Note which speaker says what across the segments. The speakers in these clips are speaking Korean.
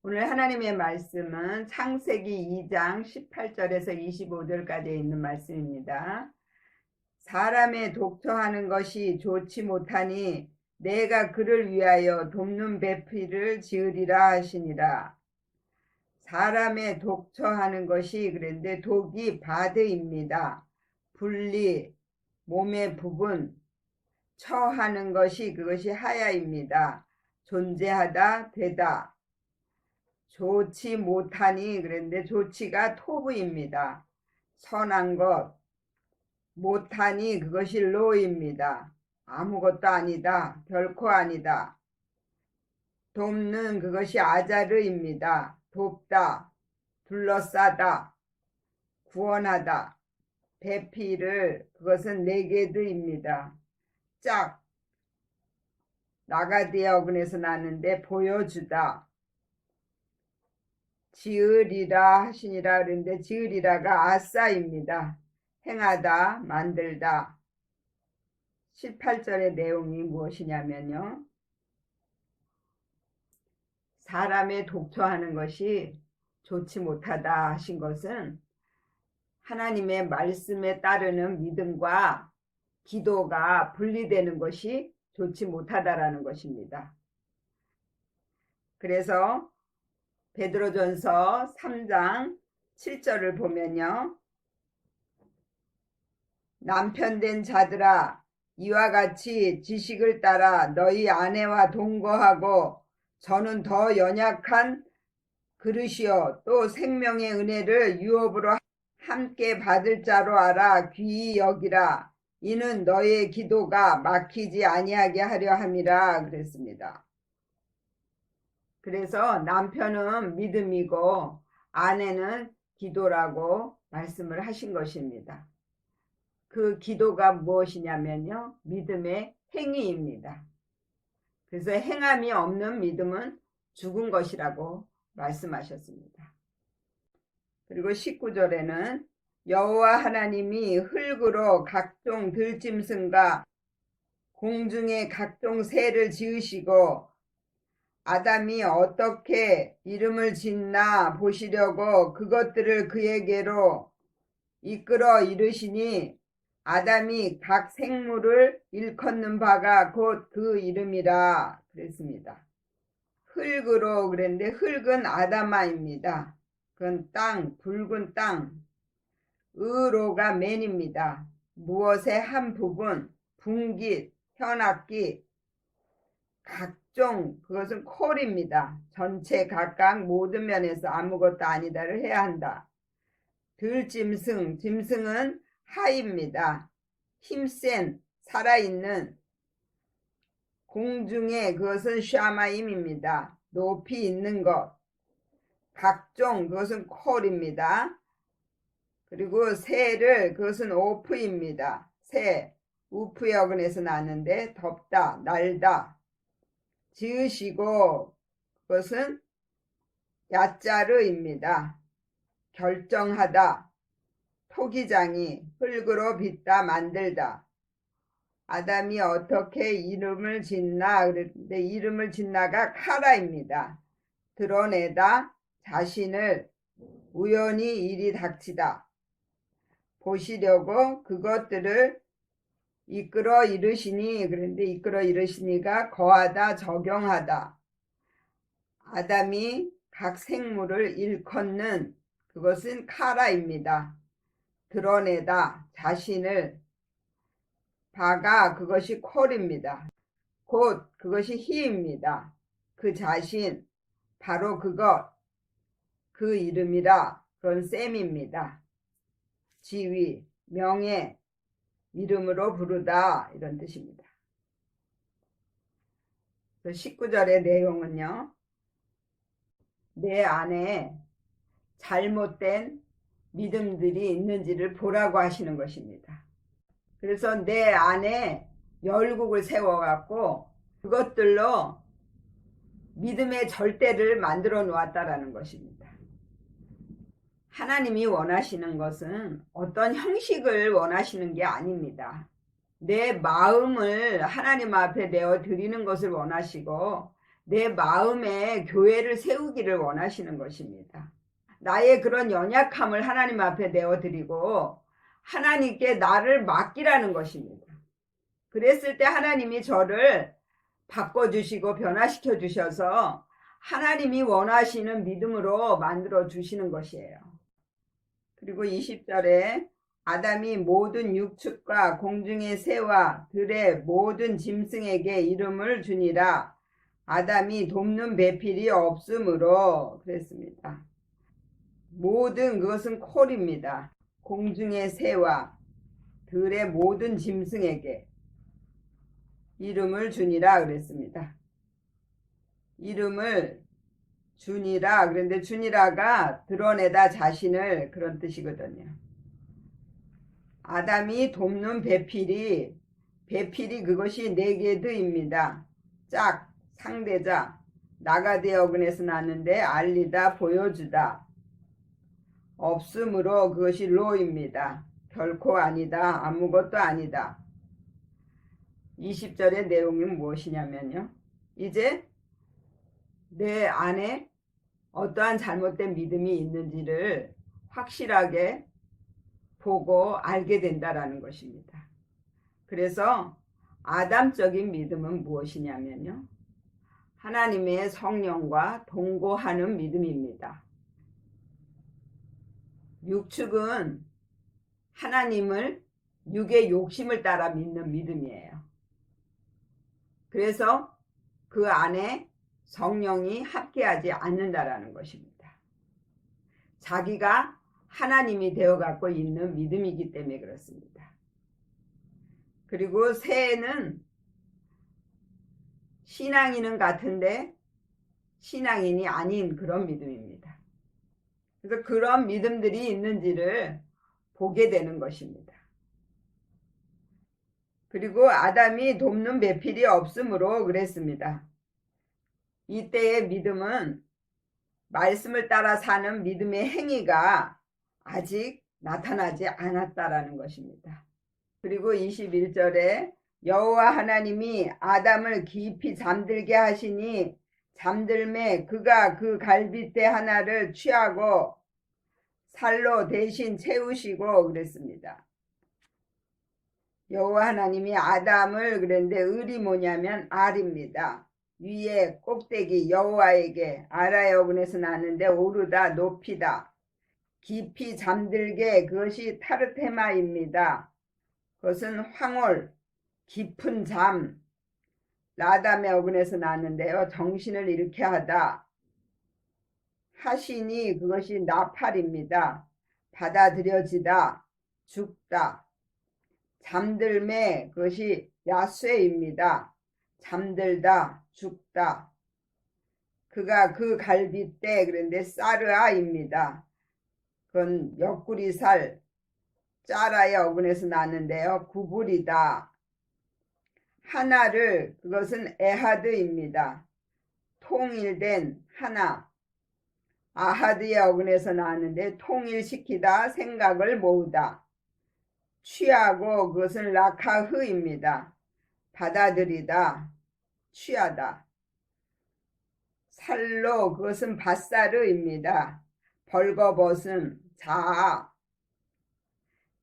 Speaker 1: 오늘 하나님의 말씀은 창세기 2장 18절에서 25절까지 있는 말씀입니다. 사람의 독처하는 것이 좋지 못하니 내가 그를 위하여 돕는 배필을 지으리라 하시니라. 사람의 독처하는 것이 그런데 독이 바드입니다. 분리, 몸의 부분, 처하는 것이 그것이 하야입니다. 존재하다, 되다. 좋지 못하니 그런데 좋지가 토부입니다. 선한 것 못하니 그것이 로입니다. 아무것도 아니다. 결코 아니다. 돕는 그것이 아자르입니다. 돕다. 둘러싸다. 구원하다. 배피를 그것은 네게드입니다. 짝 나가디아 어근에서 나는데 보여주다. 지으리라 하시니라 그러는데 지으리라가 아싸입니다. 행하다, 만들다. 18절의 내용이 무엇이냐면요. 사람의 독처하는 것이 좋지 못하다 하신 것은 하나님의 말씀에 따르는 믿음과 기도가 분리되는 것이 좋지 못하다라는 것입니다. 그래서 베드로전서 3장 7절을 보면요. 남편 된 자들아 이와 같이 지식을 따라 너희 아내와 동거하고 저는 더 연약한 그릇이요 또 생명의 은혜를 유업으로 함께 받을 자로 알아 귀히 여기라 이는 너의 기도가 막히지 아니하게 하려 함이라 그랬습니다. 그래서 남편은 믿음이고 아내는 기도라고 말씀을 하신 것입니다. 그 기도가 무엇이냐면요. 믿음의 행위입니다. 그래서 행함이 없는 믿음은 죽은 것이라고 말씀하셨습니다. 그리고 19절에는 여호와 하나님이 흙으로 각종 들짐승과 공중의 각종 새를 지으시고 아담이 어떻게 이름을 짓나 보시려고 그것들을 그에게로 이끌어 이르시니 아담이 각 생물을 일컫는 바가 곧 그 이름이라 그랬습니다. 흙으로 그랬는데 흙은 아담아입니다. 그건 땅, 붉은 땅. 의로가 맨입니다. 무엇의 한 부분, 분깃, 현악기, 각 종 그것은 콜입니다. 전체 각각 모든 면에서 아무것도 아니다를 해야 한다. 들짐승, 짐승은 하입니다. 힘센, 살아있는 공중에 그것은 샤마임입니다. 높이 있는 것. 각종 그것은 콜입니다. 그리고 새를 그것은 오프입니다. 새, 우프의 어근에서 나는데 덥다, 날다. 지으시고 그것은 야자르입니다. 결정하다. 토기장이 흙으로 빚다 만들다. 아담이 어떻게 이름을 짓나 그랬는데 이름을 짓나가 카라입니다. 드러내다 자신을 우연히 일이 닥치다. 보시려고 그것들을 이끌어 이르시니 그런데 이끌어 이르시니가 거하다 적용하다. 아담이 각 생물을 일컫는 그것은 카라입니다. 드러내다 자신을 바가 그것이 콜입니다. 곧 그것이 희입니다. 그 자신 바로 그것 그 이름이라 그런 셈입니다. 지위 명예 이름으로 부르다 이런 뜻입니다. 19절의 내용은요. 내 안에 잘못된 믿음들이 있는지를 보라고 하시는 것입니다. 그래서 내 안에 열국을 세워갖고 그것들로 믿음의 절대를 만들어 놓았다라는 것입니다. 하나님이 원하시는 것은 어떤 형식을 원하시는 게 아닙니다. 내 마음을 하나님 앞에 내어 드리는 것을 원하시고 내 마음에 교회를 세우기를 원하시는 것입니다. 나의 그런 연약함을 하나님 앞에 내어 드리고 하나님께 나를 맡기라는 것입니다. 그랬을 때 하나님이 저를 바꿔주시고 변화시켜 주셔서 하나님이 원하시는 믿음으로 만들어 주시는 것이에요. 그리고 20절에 아담이 모든 육축과 공중의 새와 들의 모든 짐승에게 이름을 주니라. 아담이 돕는 배필이 없으므로 그랬습니다. 모든 그것은 콜입니다. 공중의 새와 들의 모든 짐승에게 이름을 주니라 그랬습니다. 이름을 주니라 그런데 주니라가 드러내다 자신을 그런 뜻이거든요. 아담이 돕는 배필이 배필이 그것이 네게드입니다. 짝 상대자 나가대 어근에서 났는데 알리다 보여주다 없으므로 그것이 로입니다. 결코 아니다 아무것도 아니다. 20절의 내용이 무엇이냐면요. 이제 내 안에 어떠한 잘못된 믿음이 있는지를 확실하게 보고 알게 된다라는 것입니다. 그래서 아담적인 믿음은 무엇이냐면요. 하나님의 성령과 동거하는 믿음입니다. 육축은 하나님을 육의 욕심을 따라 믿는 믿음이에요. 그래서 그 안에 성령이 함께하지 않는다라는 것입니다. 자기가 하나님이 되어 갖고 있는 믿음이기 때문에 그렇습니다. 그리고 새는 신앙인은 같은데 신앙인이 아닌 그런 믿음입니다. 그래서 그런 믿음들이 있는지를 보게 되는 것입니다. 그리고 아담이 돕는 배필이 없으므로 그랬습니다. 이때의 믿음은 말씀을 따라 사는 믿음의 행위가 아직 나타나지 않았다라는 것입니다. 그리고 21절에 여호와 하나님이 아담을 깊이 잠들게 하시니 잠들매 그가 그 갈빗대 하나를 취하고 살로 대신 채우시고 그랬습니다. 여호와 하나님이 아담을 그랬는데 을이 뭐냐면 알입니다. 위에 꼭대기 여호와에게 아라의 어근에서 나는데 오르다 높이다. 깊이 잠들게 그것이 타르테마입니다. 그것은 황홀, 깊은 잠, 라담의 어근에서 나는데요. 정신을 잃게 하다. 하시니 그것이 나팔입니다. 받아들여지다, 죽다. 잠들매 그것이 야쇠입니다. 잠들다, 죽다. 그가 그 갈빗대 그런데 사르아입니다. 그건 옆구리 살 짜라의 어근에서 나는데요. 구불이다. 하나를 그것은 에하드입니다. 통일된 하나. 아하드의 어근에서 나왔는데 통일시키다 생각을 모으다. 취하고 그것은 라카흐입니다. 받아들이다. 취하다. 살로 그것은 바사르입니다. 벌거벗음 자아.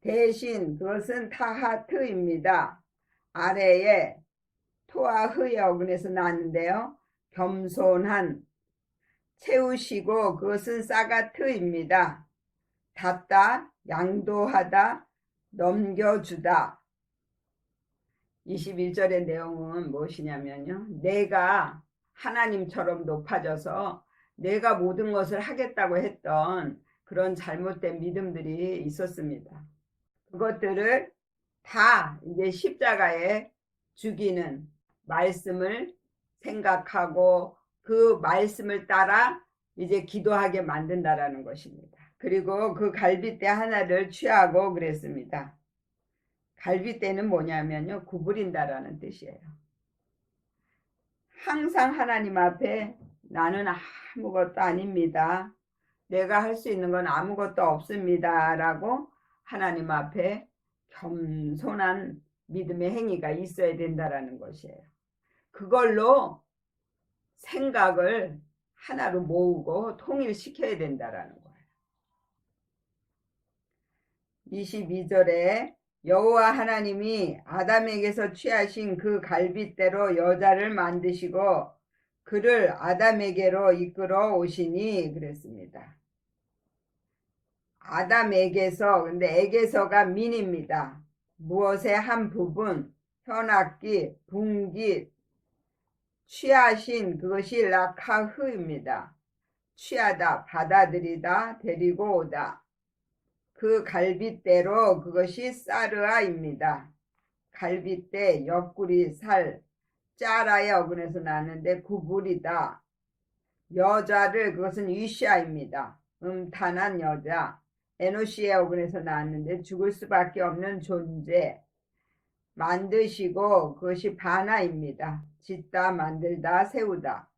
Speaker 1: 대신 그것은 타하트입니다. 아래에 토아흐의 어근에서 나왔는데요. 겸손한 채우시고 그것은 사가트입니다. 닫다, 양도하다, 넘겨주다. 21절의 내용은 무엇이냐면요. 내가 하나님처럼 높아져서 내가 모든 것을 하겠다고 했던 그런 잘못된 믿음들이 있었습니다. 그것들을 다 이제 십자가에 죽이는 말씀을 생각하고 그 말씀을 따라 이제 기도하게 만든다라는 것입니다. 그리고 그 갈빗대 하나를 취하고 그랬습니다. 갈빗대는 뭐냐면요. 구부린다라는 뜻이에요. 항상 하나님 앞에 나는 아무것도 아닙니다. 내가 할 수 있는 건 아무것도 없습니다. 라고 하나님 앞에 겸손한 믿음의 행위가 있어야 된다라는 것이에요. 그걸로 생각을 하나로 모으고 통일시켜야 된다라는 거예요. 22절에 여호와 하나님이 아담에게서 취하신 그 갈빗대로 여자를 만드시고 그를 아담에게로 이끌어 오시니 그랬습니다. 아담에게서 근데 에게서가 민입니다. 무엇의 한 부분, 현악기, 분기, 취하신 그것이 라카흐입니다. 취하다, 받아들이다, 데리고 오다. 그 갈빗대로 그것이 사르아입니다. 갈빗대, 옆구리, 살, 짜라의 어근에서 나는데 구불이다. 여자를 그것은 위시아입니다. 음탄한 여자. 에노시의 어근에서 나왔는데 죽을 수밖에 없는 존재. 만드시고 그것이 바나입니다. 짓다, 만들다, 세우다.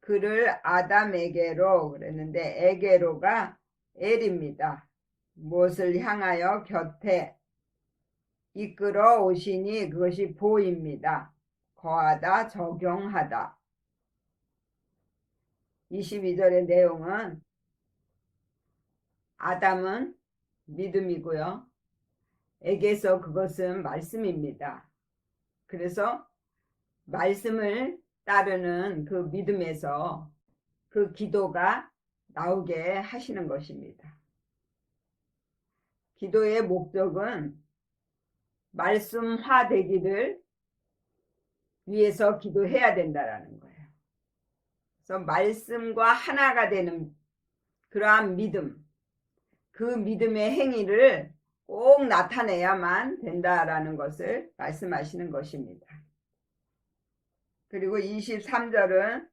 Speaker 1: 그를 아담에게로 그랬는데 에게로가 엘입니다. 무엇을 향하여 곁에 이끌어 오시니 그것이 보입니다. 거하다, 적용하다. 22절의 내용은 아담은 믿음이고요. 에게서 그것은 말씀입니다. 그래서 말씀을 따르는 그 믿음에서 그 기도가 나오게 하시는 것입니다. 기도의 목적은 말씀화 되기를 위해서 기도해야 된다라는 거예요. 그래서 말씀과 하나가 되는 그러한 믿음, 그 믿음의 행위를 꼭 나타내야만 된다라는 것을 말씀하시는 것입니다. 그리고 23절은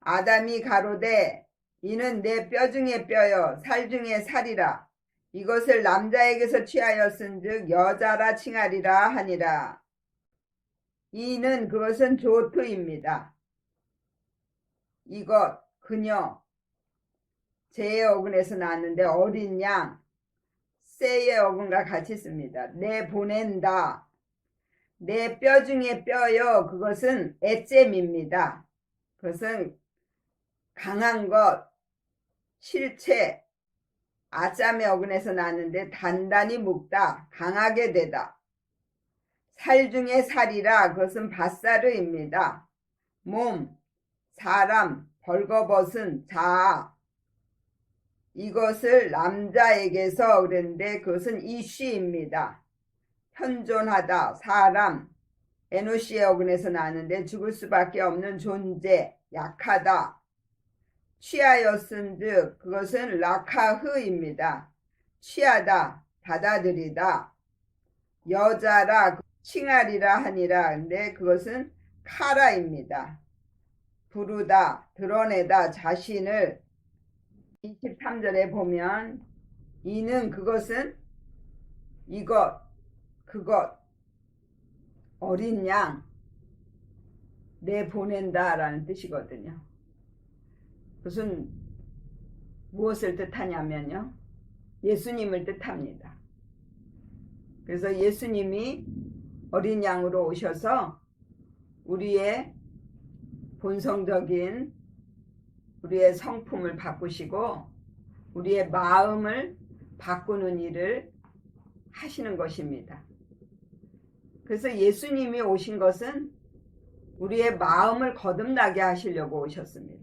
Speaker 1: 아담이 가로되 이는 내 뼈 중에 뼈요 살 중에 살이라 이것을 남자에게서 취하였은즉 여자라 칭하리라 하니라 이는 그것은 조투입니다. 이것 그녀 제의 어근에서 나왔는데 어린 양 세의 어근과 같이 씁니다. 내 보낸다. 내 뼈 중에 뼈요. 그것은 애잼입니다. 그것은 강한 것, 실체, 아짬의 어근에서 나는데 단단히 묶다, 강하게 되다. 살 중에 살이라 그것은 밭사르입니다. 몸, 사람, 벌거벗은 자아. 이것을 남자에게서 그랬는데 그것은 이쉬입니다. 현존하다, 사람, 에노시의 어근에서 나는데 죽을 수밖에 없는 존재, 약하다. 취하였은즉 그것은 라카흐입니다. 취하다, 받아들이다. 여자라 칭하리라 하니라. 근데 그것은 카라입니다. 부르다, 드러내다, 자신을 23절에 보면 이는 그것은 이것, 그것, 어린 양, 내 보낸다 라는 뜻이거든요. 무슨 무엇을 뜻하냐면요. 예수님을 뜻합니다. 그래서 예수님이 어린 양으로 오셔서 우리의 본성적인 우리의 성품을 바꾸시고 우리의 마음을 바꾸는 일을 하시는 것입니다. 그래서 예수님이 오신 것은 우리의 마음을 거듭나게 하시려고 오셨습니다.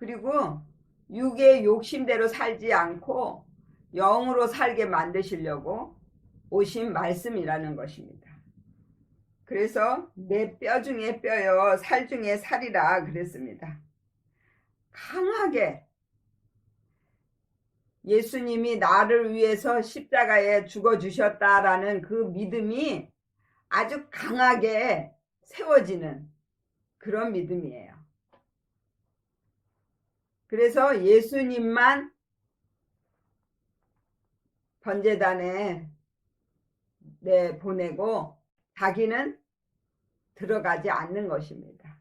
Speaker 1: 그리고 육의 욕심대로 살지 않고 영으로 살게 만드시려고 오신 말씀이라는 것입니다. 그래서 내 뼈 중에 뼈요, 살 중에 살이라 그랬습니다. 강하게 예수님이 나를 위해서 십자가에 죽어주셨다라는 그 믿음이 아주 강하게 세워지는 그런 믿음이에요. 그래서 예수님만 번제단에 내 보내고 자기는 들어가지 않는 것입니다.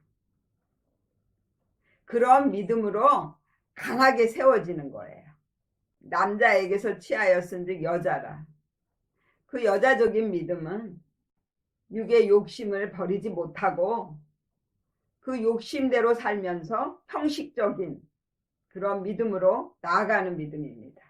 Speaker 1: 그런 믿음으로 강하게 세워지는 거예요. 남자에게서 취하였은즉 여자라. 그 여자적인 믿음은 육의 욕심을 버리지 못하고 그 욕심대로 살면서 형식적인 그런 믿음으로 나아가는 믿음입니다.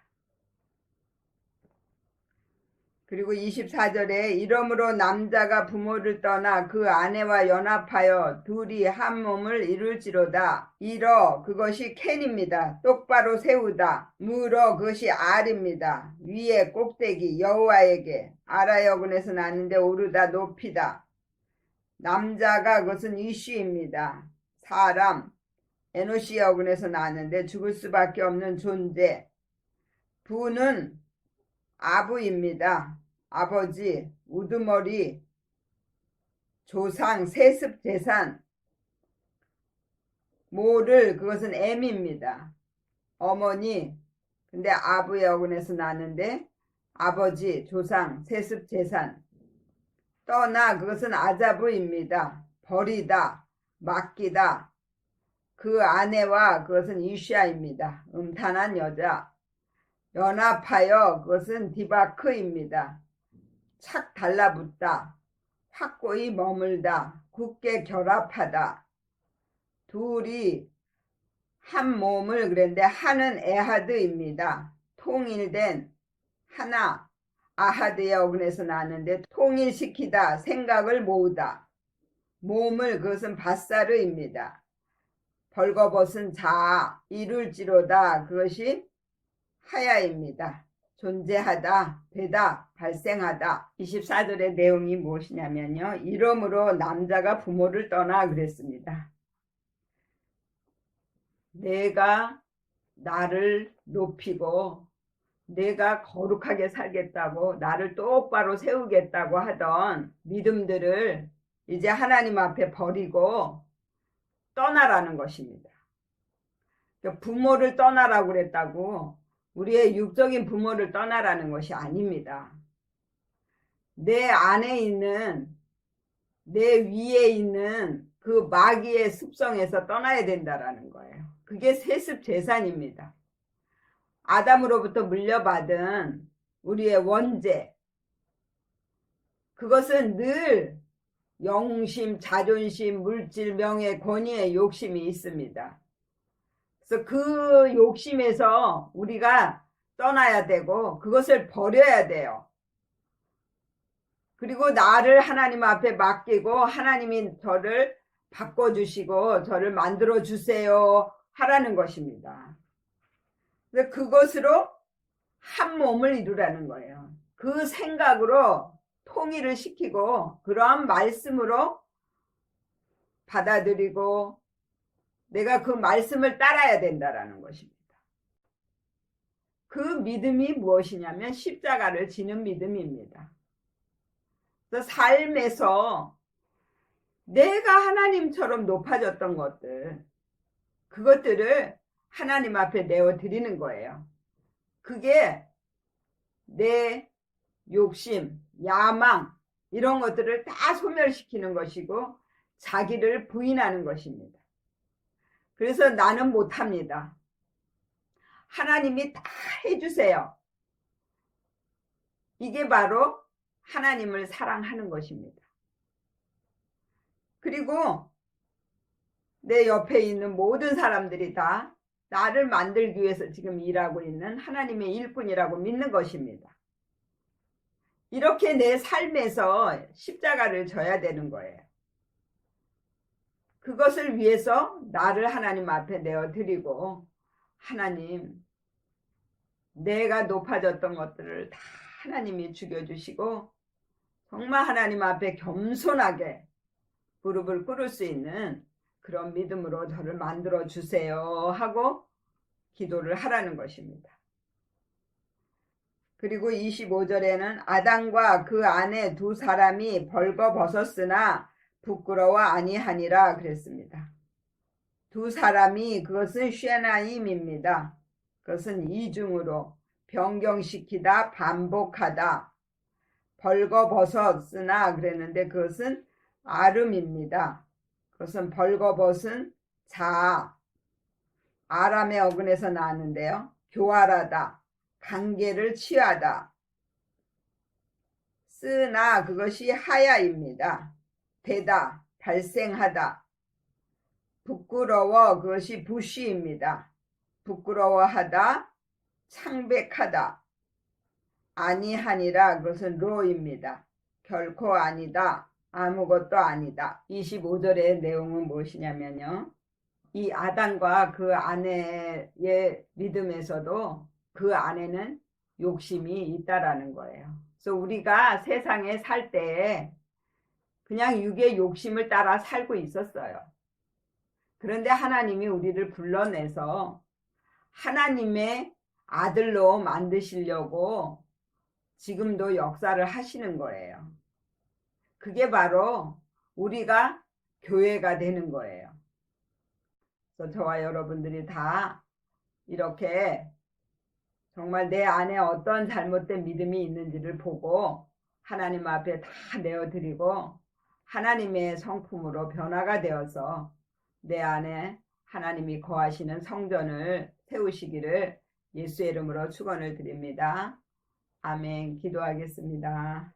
Speaker 1: 그리고 24절에 이러므로 남자가 부모를 떠나 그 아내와 연합하여 둘이 한 몸을 이룰지로다. 이러 그것이 캔입니다. 똑바로 세우다. 물어 그것이 알입니다. 위에 꼭대기 여호와에게 아라여군에서 나는데 오르다 높이다. 남자가 그것은 이슈입니다. 사람 에노시 여군에서 나는데 죽을 수밖에 없는 존재. 부는 아부입니다. 아버지, 우두머리, 조상, 세습 재산, 모를 그것은 M입니다. 어머니, 근데 아부의 어근에서 나는데 아버지, 조상, 세습 재산, 떠나 그것은 아자부입니다. 버리다, 맡기다. 그 아내와 그것은 이시아입니다. 음탄한 여자. 연합하여 그것은 디바크입니다. 착 달라붙다. 확고히 머물다. 굳게 결합하다. 둘이 한 몸을 그랬는데 하는 에하드입니다. 통일된 하나 아하드의 어근에서 나는데 통일시키다 생각을 모으다. 몸을 그것은 바사르입니다. 벌거벗은 자 이룰지로다 그것이 하야입니다. 존재하다, 되다, 발생하다. 24절의 내용이 무엇이냐면요. 이러므로 남자가 부모를 떠나 그랬습니다. 내가 나를 높이고 내가 거룩하게 살겠다고 나를 똑바로 세우겠다고 하던 믿음들을 이제 하나님 앞에 버리고 떠나라는 것입니다. 그러니까 부모를 떠나라고 그랬다고 우리의 육적인 부모를 떠나라는 것이 아닙니다. 내 안에 있는 내 위에 있는 그 마귀의 습성에서 떠나야 된다라는 거예요. 그게 세습 재산입니다. 아담으로부터 물려받은 우리의 원죄. 그것은 늘 영심, 자존심, 물질, 명예, 권위의 욕심이 있습니다. 그래서 그 욕심에서 우리가 떠나야 되고 그것을 버려야 돼요. 그리고 나를 하나님 앞에 맡기고 하나님이 저를 바꿔주시고 저를 만들어 주세요 하라는 것입니다. 그것으로 한 몸을 이루라는 거예요. 그 생각으로 통일을 시키고 그러한 말씀으로 받아들이고 내가 그 말씀을 따라야 된다라는 것입니다. 그 믿음이 무엇이냐면 십자가를 지는 믿음입니다. 삶에서 내가 하나님처럼 높아졌던 것들, 그것들을 하나님 앞에 내어 드리는 거예요. 그게 내 욕심, 야망, 이런 것들을 다 소멸시키는 것이고, 자기를 부인하는 것입니다. 그래서 나는 못합니다. 하나님이 다 해주세요. 이게 바로 하나님을 사랑하는 것입니다. 그리고 내 옆에 있는 모든 사람들이 다 나를 만들기 위해서 지금 일하고 있는 하나님의 일꾼이라고 믿는 것입니다. 이렇게 내 삶에서 십자가를 져야 되는 거예요. 그것을 위해서 나를 하나님 앞에 내어 드리고 하나님 내가 높아졌던 것들을 다 하나님이 죽여주시고 정말 하나님 앞에 겸손하게 무릎을 꿇을 수 있는 그런 믿음으로 저를 만들어 주세요 하고 기도를 하라는 것입니다. 그리고 25절에는 아담과 그 아내 두 사람이 벌거벗었으나 부끄러워 아니하니라 그랬습니다. 두 사람이 그것은 쉐나임입니다. 그것은 이중으로 변경시키다 반복하다 벌거벗었으나 그랬는데 그것은 아름입니다. 그것은 벌거벗은 자 아람의 어근에서 나왔는데요. 교활하다 관계를 취하다 쓰나 그것이 하야입니다. 되다, 발생하다. 부끄러워 그것이 부시입니다. 부끄러워하다, 창백하다, 아니하니라 그것은 로입니다. 결코 아니다, 아무것도 아니다. 25절의 내용은 무엇이냐면요. 이 아담과 그 아내의 믿음에서도 그 안에는 욕심이 있다라는 거예요. 그래서 우리가 세상에 살 때 그냥 육의 욕심을 따라 살고 있었어요. 그런데 하나님이 우리를 불러내서 하나님의 아들로 만드시려고 지금도 역사를 하시는 거예요. 그게 바로 우리가 교회가 되는 거예요. 그래서 저와 여러분들이 다 이렇게 정말 내 안에 어떤 잘못된 믿음이 있는지를 보고 하나님 앞에 다 내어드리고 하나님의 성품으로 변화가 되어서 내 안에 하나님이 거하시는 성전을 세우시기를 예수의 이름으로 축원을 드립니다. 아멘. 기도하겠습니다.